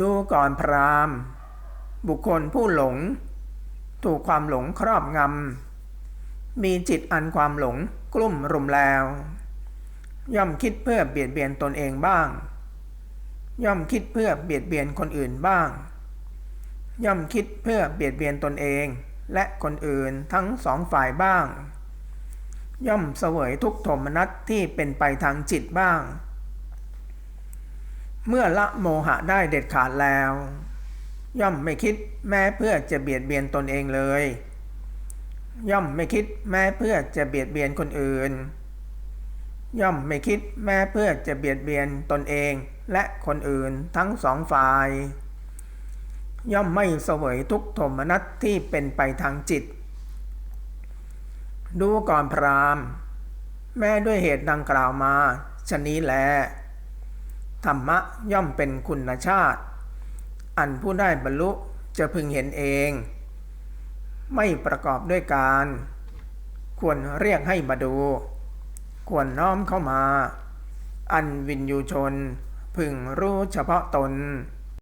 ดูก่อนพรามบุคคลผู้หลง ถูกความหลงครอบงำ มีจิตอันความหลงกลุ่มรุมแล้ว ย่อมคิดเพื่อเบียดเบียนตนเองบ้าง ย่อมคิดเพื่อเบียดเบียนคนอื่นบ้าง ย่อมคิดเพื่อเบียดเบียนตนเองและคนอื่นทั้งสองฝ่ายบ้าง ย่อมเสวยทุกข์โทมนัสที่เป็นไปทางจิตบ้าง เมื่อละโมหะได้เด็ดขาดแล้ว ย่อมไม่คิดแม้เพื่อจะเบียดเบียนตนเองเลย ย่อมไม่คิดแม้เพื่อจะเบียดเบียนคนอื่น ย่อมไม่คิดแม้เพื่อจะเบียดเบียนตนเองและคนอื่นทั้งสองฝ่าย ย่อมไม่เสวยทุกข์โทมนัสที่เป็นไปทางจิต ดูก่อนพรามแม้ด้วยเหตุดังกล่าวมาชะนี้แล ธรรมะย่อมเป็นคุณชาติ อันผู้ได้บรรลุจะพึงเห็นเอง ไม่ประกอบด้วยการ ควรเรียกให้มาดู ควรน้อมเข้ามา อันวินยูชนพึงรู้เฉพาะตน